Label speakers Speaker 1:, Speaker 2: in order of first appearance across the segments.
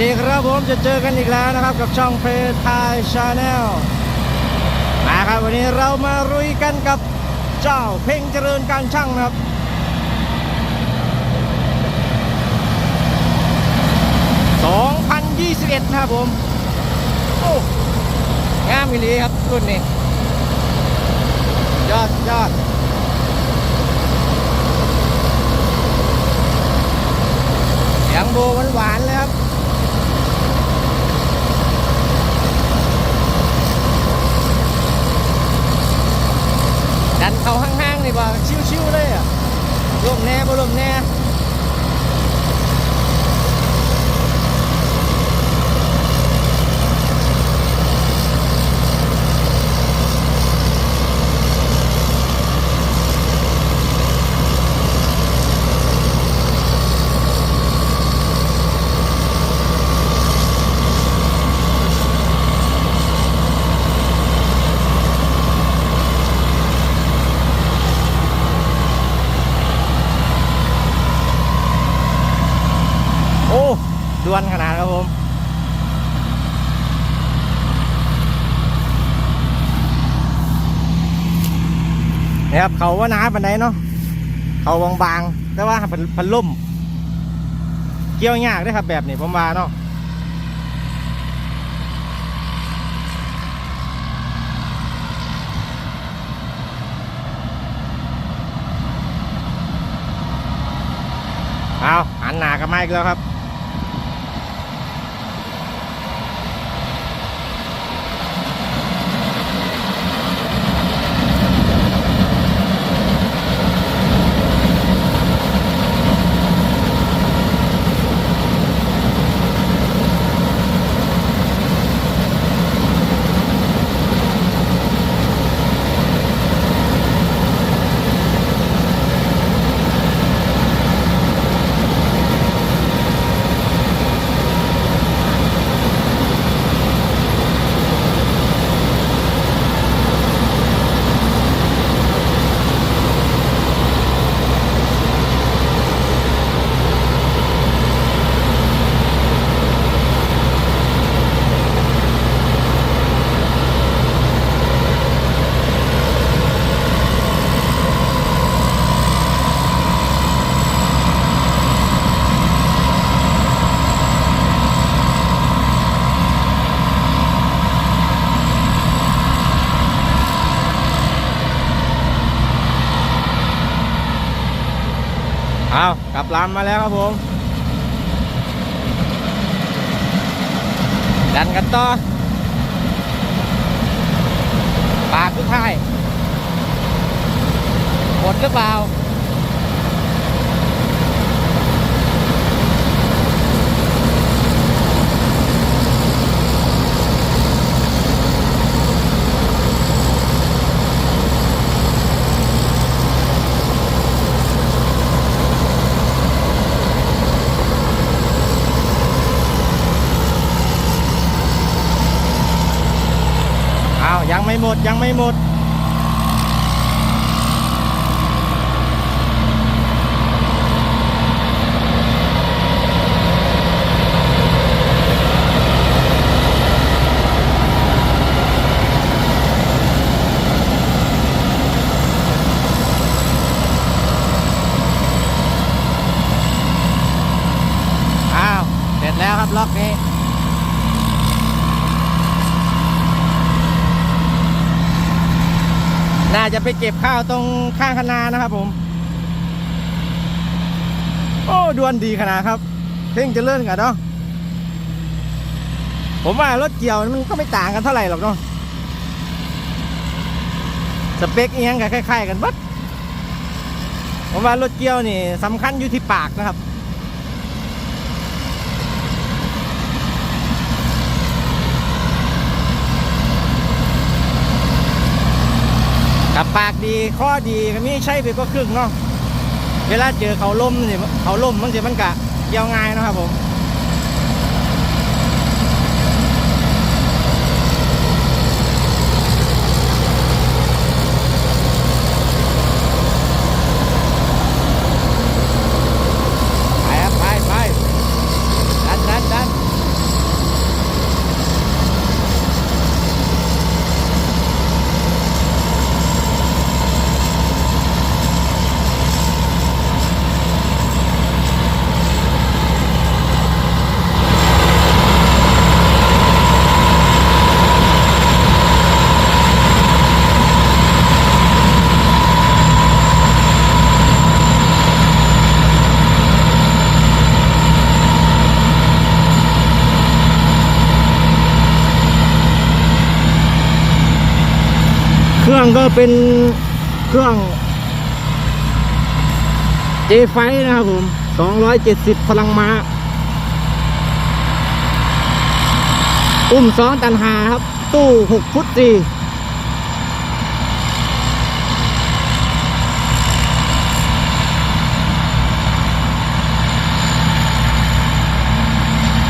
Speaker 1: ดีครับผมจะเจอกันอีกแล้วนะครับกับช่องเพลทายชาแนลมาครับวันนี้เรามารุยกันกับเจ้าเพ่งเจริญการช่างนะครับ 2021 นะครับผม โอ้งามอีหลีครับรุ่นนี้ ยอดยอดเสียงโบหวานๆเลยครับ ดันเขาห้างๆเลยว่าชิวๆเลยอะลมแน่บ่ลมแน่โอ้ ดวนขนาดครับผมนี่ครับเขาว่าหนาปันไดเนาะเขาบางๆ แต่ว่าพันพันล่ม เกี่ยวยากด้วยครับแบบนี้ผมว่าเนาะเอาหันหนากันมาอีกแล้วครับ กลับลำมาแล้วครับผม ดันกันต่อ ปากทุกท่ายหมดหรือเปล่าาวยังไม่หมดยังไม่หมด อ้าว เสร็จแล้วครับล็อกนี้ น่าจะไปเก็บข้าวตรงข้างคนานะครับผม โอ้ดวนดีขนาดครับ เพ่งจะเลื่อนกันเนาะผมว่ารถเกี่ยวมันก็ไม่ต่างกันเท่าไหร่หรอกเนาะสเปคเอียงกับคล้ายๆกันบัดผมว่ารถเกี่ยวนี่สำคัญอยู่ที่ปากนะครับ กับปากดีข้อดีก็มีใช่ไปก็ครึ่งเนาะเวลาเจอเขาล่มนี่เขาล่มมันจะมันกะเกี่ยวง่ายนะครับผมไปครับไปไปดันดันดัน ครื่องก็เป็นเครื่อง เจไฟนะครับผม 270 พลังม้า อุ้มสองตันหาครับ ตู้ 6 ฟุตสี่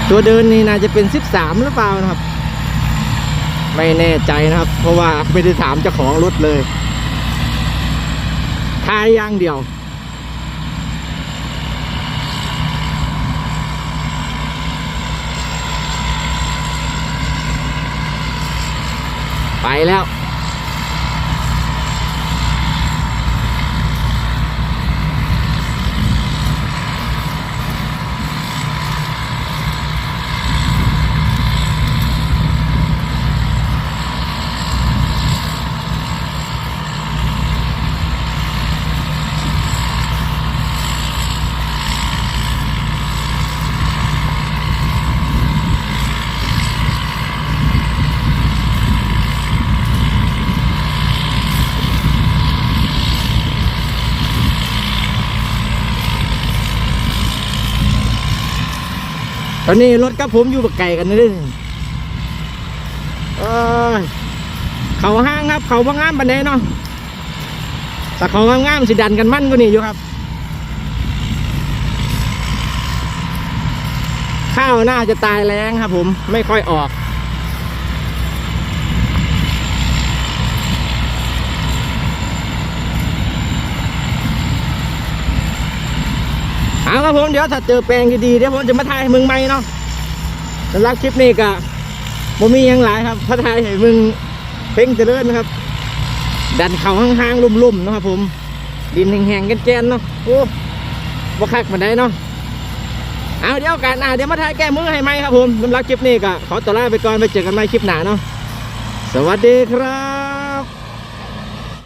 Speaker 1: ตัวเดินนี่น่าจะเป็น 13 หรือเปล่านะครับ ไม่แน่ใจนะครับ เพราะว่าไม่ได้ถามเจ้าของรถเลยทายอย่างเดียวไปแล้ว ตอนนี้รถกับผมอยู่บักไก่กันนี่เอเอ้ยเขาห้างครับ เขาว่างามบันไดเนาะแต่เขางามสิดันกันมั่นก็นี่อยู่ครับข้าวน่าจะตายแรงครับผมไม่ค่อยออก เอา ครับผมเดี๋ยวถ้าเจอแปลงดีๆเดี๋ยวผมจะมาถ่ายให้มึงใหม่เนาะสำหรับคลิปนี้ก็ผมมีหยังหลายครับพระถ่ายให้มึงเพ่งเจริญนะครับ ดันเขาห่างๆลุ่มๆเนาะครับผม ดินแห้งๆกันแกนๆเนาะโอ้บ่คักมาได้เนาะเอาเดี๋ยวกันอะเดี๋ยวมาถ่ายแก้มือให้ไหมครับผมสำหรับคลิปนี้ก็ขอตัวลาไปก่อนไปเจอกันใหม่คลิปหน้าเนาะสวัสดีครับ